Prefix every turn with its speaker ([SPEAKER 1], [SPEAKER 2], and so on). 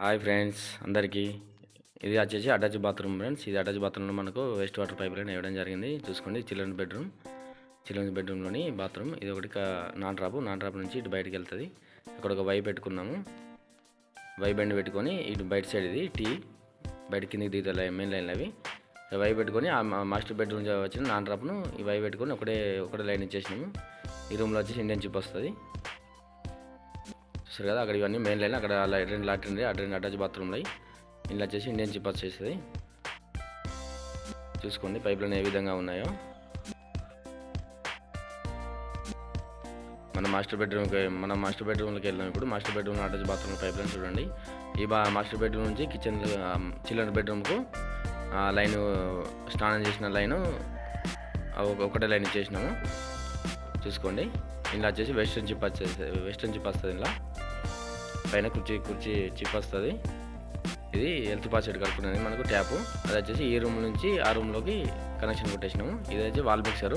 [SPEAKER 1] Hi friends అందరికీ. ఇది వచ్చేసి అటాచ్ బాత్రూమ్ ఫ్రెండ్స్. ఇది అటాచ్ బాత్రూంలో మనకు వేస్ట్ వాటర్ పైప్ లైన్ వేయడం జరిగింది. చూసుకోండి చిల్డ్రన్ బెడ్రూమ్. చిల్డ్రన్స్ బెడ్రూమ్లోని బాత్రూమ్. ఇది ఒకటి నాన్ డ్రాప్. నాన్ డ్రాప్ నుంచి ఇటు బయటకు వెళ్తుంది. అక్కడ ఒక వై పెట్టుకున్నాము. వై బెండ్ పెట్టుకొని ఇటు బయట సైడ్ ఇది టీ బయట కిందికి దిగుతాయి మెయిన్ లైన్లు అవి. వై పెట్టుకొని ఆ మాస్టర్ బెడ్రూమ్ వచ్చిన నాన్ డ్రాప్ను ఈ వై పెట్టుకొని ఒకటే ఒకటే లైన్ ఇచ్చేసినాము. ఈ రూమ్లో వచ్చేసి ఇండియన్ చిప్ వస్తుంది. చూసారు కదా అక్కడ ఇవన్నీ మెయిన్ లైన్ అక్కడ అలా రెండు లాట్రిన్ ఆ రెండు అటాచ్ బాత్రూమ్లు ఇంట్లో వచ్చేసి ఇండియన్ చిప్ వచ్చేస్తుంది చూసుకోండి పైప్లైన్ ఏ విధంగా ఉన్నాయో. మన మాస్టర్ బెడ్రూమ్కి మన మాస్టర్ బెడ్రూమ్లోకి వెళ్ళాం ఇప్పుడు. Master bedroom attach bathroom pipe line చూడండి. ఈ బా మాస్టర్ బెడ్రూమ్ నుంచి కిచెన్ చిల్డ్రన్ బెడ్రూమ్కు లైన్ స్నానం చేసిన లైను ఒకటే లైన్ ఇచ్చేసినాము. చూసుకోండి. ఇలా వచ్చేసి వెస్ట్రన్ చిప్ వచ్చేసి వెస్ట్రన్ చిప్ వస్తుంది ఇలా పైన కుర్చీ కుర్చీ చిప్ వస్తుంది. ఇది హెల్త్ పాస్ సెట్ మనకు ట్యాప్. అది వచ్చేసి ఈ రూమ్ నుంచి ఆ రూమ్లోకి కనెక్షన్ కొట్టేసినాము. ఇది వచ్చి వాల్ మిక్సరు.